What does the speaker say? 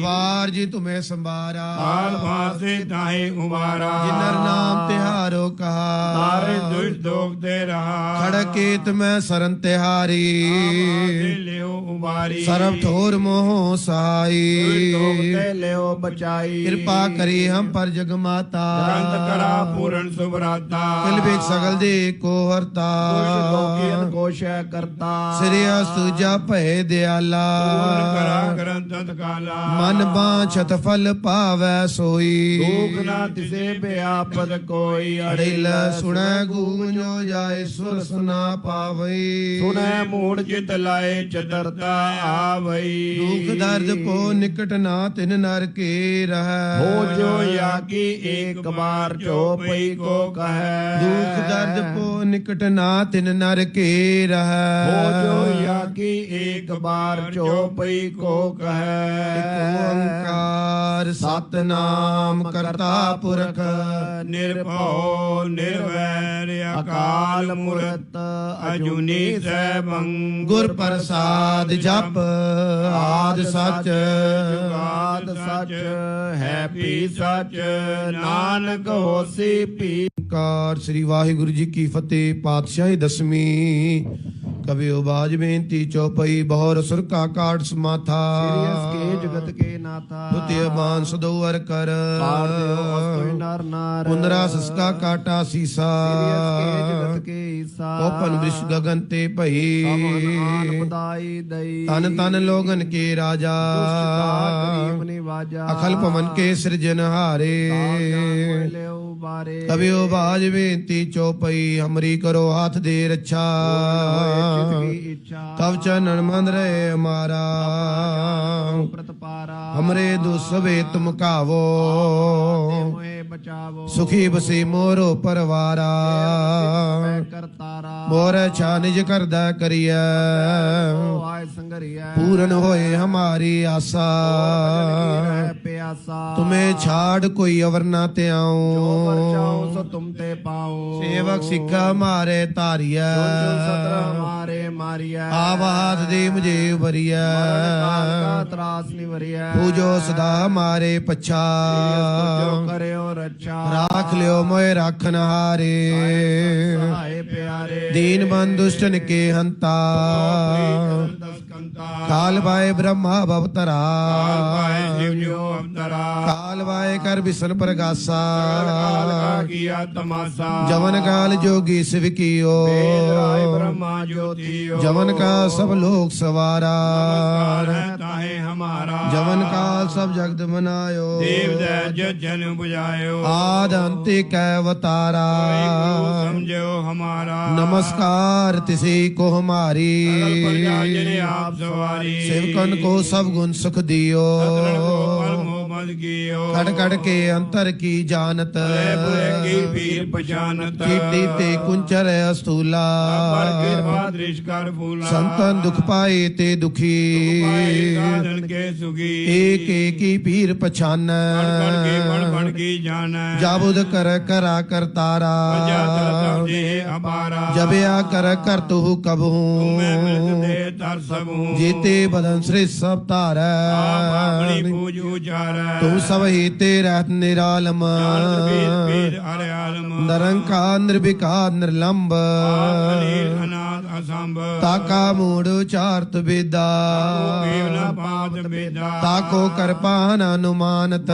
ਵਾਰ ਜੀ ਤੁਮੇ ਸੰਭਾਰਾ। ਕਾਲ ਫਾਸੇ ਤਾਹੇ ਉਬਾਰਾ ਜਿਨਰ ਨਾਮ ਤਿਹਾਰੋ ਕਹਾ। ਤਾਰੇ ਦੁਸ਼ ਦੋਖ ਤੇ ਰਹਾ। ਖੜਕੇਤ ਮੈਂ ਸਰਨ ਤਿਹਾਰੀ। ਲਿਓ ਉਬਾਰੀ ਸਰਬ ਠੋਰ ਮੋਹ ਦੋਖ ਸਾਈ ਤੇ ਲਿਓ ਬਚਾਈ। ਕਿਰਪਾ ਕਰੀ ਹਮ ਪਰ ਜਗ ਮਾਤਾ। ਗ੍ਰੰਥ ਕਰਾ ਪੂਰਨ ਸੁਭਰਾਤਾ। ਕਿਲ ਵਿੱਚ ਸਗਲ ਦੇ ਕੋ ਹਰਤਾ। ਦੁਸ਼ ਦੋਖੀਨ ਕੋਸ਼ੈ ਕਰਤਾ। ਸ੍ਰੀ ਅਸਤੁਜਾ ਭੈ ਦਿਆਲਾ। ਪੂਰਨ ਕਰਾ ਗ੍ਰੰਥ ਕਾਲਾ ਮਨ ਬਾਛਤ ਫਲ ਪਾਵੈ ਸੋਈ। ਦੁਖ ਨਾ ਤਿਸੇ ਬਿਆਪਦ ਕੋਈ ਅੜਿਲ ਸੁਣੈ ਗੂੰਜੋ ਜਾਏ ਸੁਰ ਸੁਨਾ ਪਾਵਈ। ਸੁਨੈ ਮੂੜ ਚਿਤ ਲਾਏ ਚਤਰਤਾ ਆਵਈ। ਦੁਖ ਦਰਦ ਕੋ ਨਿਕਟ ਨਾ ਤਿਨ ਨਰ ਕੇ ਰਹੈ। ਹੋ ਜੋ ਯਾ ਕੀ ਏਕ ਬਾਰ ਚੋਪਈ ਕੋ ਕਹੈ। ਦੁਖ ਦਰਦ ਕੋ ਨਿਕਟ ਨਾ ਤਿਨ ਨਰ ਕੇ ਰਹੈ। ਹੋ ਜੋ ਯਾ ਕੀ ਏਕ ਬਾਰ ਚੋਪਈ ਕੋ ਇਕ ਕਹੈ ਓੰਕਾਰ ਸਤਨਾਮ ਕਰਤਾ ਪੁਰਖ, ਨਿਰਭਉ, ਨਿਰਵੈਰ, ਅਕਾਲ ਮੂਰਤ, ਅਜੂਨੀ ਸੈਭੰ, ਗੁਰ ਪ੍ਰਸਾਦ ਜਪ, ਆਦ ਸਚ, ਜੁਗਾਦ ਸੱਚ ਹੈ ਪੀ ਸਚ, ਨਾਨਕ ਹੋਸੀ ਪੀ ਕਾਰ। ਸ੍ਰੀ ਵਾਹਿਗੁਰੂ ਜੀ ਕੀ ਫਤਿਹ, ਪਾਤਸ਼ਾਹੀ ਦਸਵੀਂ। ਕਵਿਓ ਬਾਜ ਬੇਨਤੀ ਚੌਪਈ ਬਹੁਰ ਸੁਰ ਕਾ ਕਾਟ ਸਮਾਥਾ। ਸੀਰੀਅਸ ਕੇ ਜਗਤ ਕੇ ਨਾਥਾ। ਦੁਤਿਯ ਬਾਨ ਸਦੋਵਰ ਕਰ। ਕਾਰ ਦਿਓ ਅਸਤੋਇ ਨਰ ਨਾਰ। ਪੁੰਦਰਾ ਸਸਕਾ ਕਾਟਾ ਸੀਸਾ। ਸੀਰੀਅਸ ਕੇ ਜਗਤ ਕੇ ਈਸਾ। ਕੋਪਨ ਬ੍ਰਿਸ਼ ਗਗਨ ਤੇ ਭਈ। ਆਨ ਬਦਾਈ ਦਈ। ਤਨ ਤਨ ਲੋਗਨ ਕੇ ਰਾਜਾ। ਗਰੀਬ ਨਿਵਾਜਾ। ਅਖਲ ਪਵਨ ਕੇ ਸਿਰਜਨ ਹਾਰੇ। ਲਿਓ। ਬਾਰੇ ਕਵਿਓ ਬਾਜ ਬੇਨਤੀ ਚੌਪਈ ਹਮਰੀ ਕਰੋ ਹੱਥ ਦੇ ਰੱਛਾ। ਤਵ ਚਨਨ ਮਨ ਰਹੇ ਹਮਾਰਾ ਹਮਰੇ ਦੁਸਵੇ ਤੁਮ ਕਾਵੋ। ਸੁਖੀ ਬਸੀ ਮੋਰੋ ਪਰਵਾਰਾ। ਮੋਰ ਛਾ ਨਿਜ ਕਰਦਾ ਕਰੀਐ। ਪੂਰਨ ਹੋਏ ਹਮਾਰੀ ਆਸਾ। ਤੁਮੇ ਛਾੜ ਕੋਈ ਅਵਰ ਨਾ ਜੋ ਤਿਆਉ ਵਰਚਾਓ ਸੋ ਤੁਮ ਤੇ ਪਾਓ। ਸੇਵਕ ਸਿੱਖਾ ਮਾਰੇ ਧਾਰੀਐ। ਜੋ ਸਤਰ ਮਾਰੀਐ। ਆਵਾਤ ਦੇ ਉਬਰੀਐ ਕਾਲ ਕਾ ਤਰਾਸ ਨਿਵਰੀਐ ਪੂਜੋ ਸਦਾ ਮਾਰੇ ਪਛਾ। ਜੋ ਕਰਿਓ ਰੱਛਾ। ਰਾਖ ਲਿਓ ਮੋਏ ਰਾਖਨ ਹਾਰੇ। ਸਹਾਏ ਪਿਆਰੇ। ਦੀਨ ਬੰਦੁਸ਼ਟਨ ਕੇ ਹੰਤਾ। ਕਾਲ ਬਾਏ ਬ੍ਰਹਮਾ ਭਵਤਰਾ ਜਿਵ ਅਵਤਰਾ ਕਾਲ ਬਾਏ ਕਰ ਵਿਸ਼ਨ ਪ੍ਰਗਾਸਾ। ਕਾਲ ਕਾ ਕੀਆ ਤਮਾਸਾ। ਜਵਨ ਕਾਲ ਜੋਗੀ ਸਿਵ ਕੀਓ। ਵੇਦ ਰਾਏ ਬ੍ਰਹਮਾ ਜੋਤੀਓ। ਜਵਨ ਕਾ ਸਭ ਲੋਕ ਸਵਾਰਾ। ਹੈ ਤਾਹੇ ਹਮਾਰਾ। ਜਵਨ ਕਾਲ ਸਭ ਜਗਤ ਮਨਾਇਓ। ਦੇਵ ਦੈ ਜਨ 부ਜਾਇਓ ਆਦ ਅੰਤੇ ਕੈ ਅਵਤਾਰਾ ਸਮਝਿਓ ਹਮਾਰਾ। ਨਮਸਕਾਰ ਤਿਸੇ ਕੋ ਹਮਾਰੀ। ਪ੍ਰਜਾ ਜਨ ਆਪ ਸਵਾਰੀ। ਦਿਓ ਸਤਨ ਕੋ ਅੰਤਰ ਕੀ ਜਾਣਤ? ਲੈ ਕੀ ਪੀਰ ਪਛਾਨਤ? ਕੀਟੀ ਤੇ ਕੁੰਚਰ ਅਸਤੂਲਾ। ਪਰ ਕਿਰਪਾ ਦ੍ਰਿਸ਼ ਕਰ ਫੂਲਾ। ਸੰਤਨ ਦੁਖ ਪਾਏ ਤੇ ਦੁਖੀ। ਪਾਏ ਸਾਧਨ ਕੇ ਸੁਖੀ ਏਕ ਏਕੀ ਪੀਰ ਪਛਾਨੈ। ਕੇ ਬਣ ਜਾਣੈ। ਜਾਬੁਦ ਕਰ ਕਰਾ ਕਰਤਾਰਾ ਪੰਜਾ ਤਰ ਜੇ ਅਪਾਰਾ। ਜਬਿਆ ਕਰ ਕਰ ਤੂ ਕਬਹੂ। ਮੈਂ ਮਿਲਤ ਦੇ ਤਰ ਸਭੂ ਜੀਤੇ ਬਦਨ ਸ੍ਰੀ ਸਭ ਧਾਰੈ। ਆਪ ਆਪਣੀ ਪੂਜ ਉਚਾਰੈ। ਤੂੰ ਸਭ ਹੀ ਤੇ ਰਹਿਤ ਨਿਰਾਲਮ। ਜਾਣਤ ਪੀਰ ਪੀਰ ਹਰਿ ਆਲਮ। ਨਰੰਕਾ ਨਿਰਭਿਕਾ ਨਿਰਲੰਬ ਅਸੰਭ। ਤਾਕਾ ਮੂੜ ਉਚਾਰਤ ਬੇਦਾ। ਤਾਕੋ ਕਰਪਾਨ ਅਨੁਮਾਨਤ।